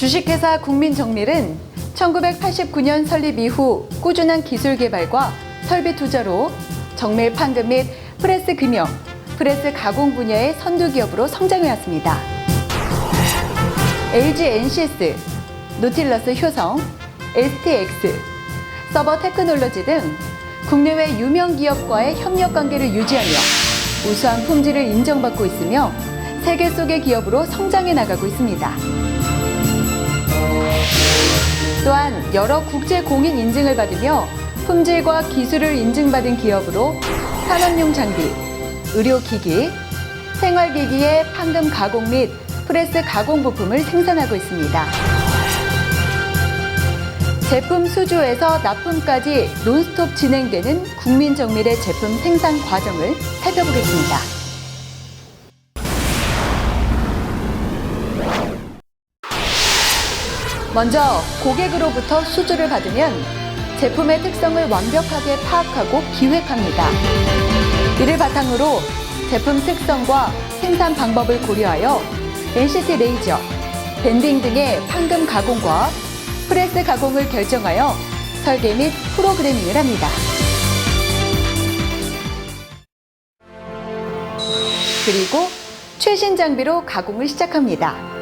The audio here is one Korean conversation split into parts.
주식회사 국민정밀은 1989년 설립 이후 꾸준한 기술 개발과 설비 투자로 정밀 판금 및 프레스 금형, 프레스 가공 분야의 선두 기업으로 성장해왔습니다. LG NCS, 노틸러스 효성, STX, 서버 테크놀로지 등 국내외 유명 기업과의 협력 관계를 유지하며 우수한 품질을 인정받고 있으며 세계 속의 기업으로 성장해 나가고 있습니다. 또한 여러 국제 공인 인증을 받으며 품질과 기술을 인증받은 기업으로 산업용 장비, 의료기기, 생활기기의 판금 가공 및 프레스 가공 부품을 생산하고 있습니다. 제품 수주에서 납품까지 논스톱 진행되는 국민정밀의 제품 생산 과정을 살펴보겠습니다. 먼저 고객으로부터 수주를 받으면 제품의 특성을 완벽하게 파악하고 기획합니다. 이를 바탕으로 제품 특성과 생산 방법을 고려하여 NCT 레이저, 밴딩 등의 판금 가공과 프레스 가공을 결정하여 설계 및 프로그래밍을 합니다. 그리고 최신 장비로 가공을 시작합니다.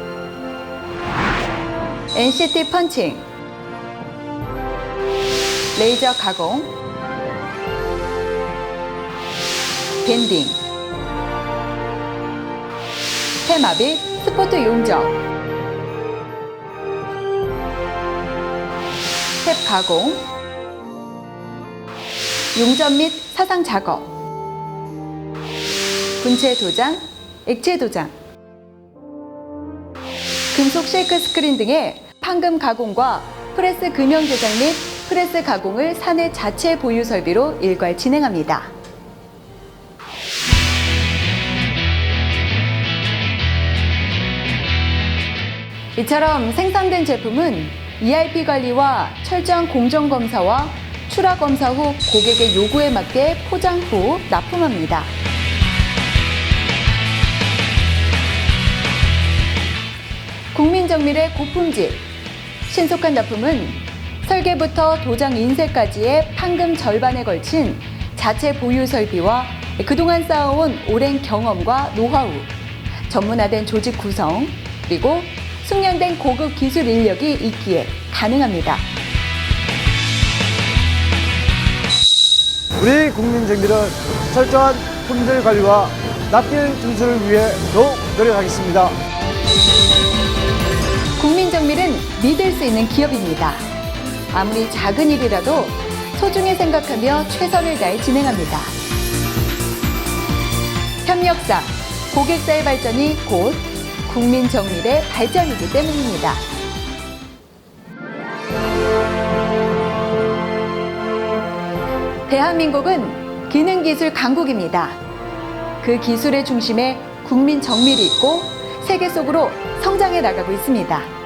NCT 펀칭, 레이저 가공, 밴딩, 테마 및 스포트 용접, 탭 가공, 용접 및 사상 작업, 분체 도장, 액체 도장, 금속 쉐이크 스크린 등의 판금 가공과 프레스 금형 제작 및 프레스 가공을 사내 자체 보유 설비로 일괄 진행합니다. 이처럼 생산된 제품은 ERP 관리와 철저한 공정 검사와 출하 검사 후 고객의 요구에 맞게 포장 후 납품합니다. 국민 정밀의 고품질, 신속한 납품은 설계부터 도장 인쇄까지의 판금 절반에 걸친 자체 보유 설비와 그동안 쌓아온 오랜 경험과 노하우, 전문화된 조직 구성, 그리고 숙련된 고급 기술 인력이 있기에 가능합니다. 우리 국민정밀은 철저한 품질 관리와 납길 준수를 위해 더욱 노력하겠습니다. 믿을 수 있는 기업입니다. 아무리 작은 일이라도 소중히 생각하며 최선을 다해 진행합니다. 협력사, 고객사의 발전이 곧 국민 정밀의 발전이기 때문입니다. 대한민국은 기능기술 강국입니다. 그 기술의 중심에 국민 정밀이 있고 세계 속으로 성장해 나가고 있습니다.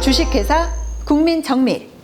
주식회사 국민 정밀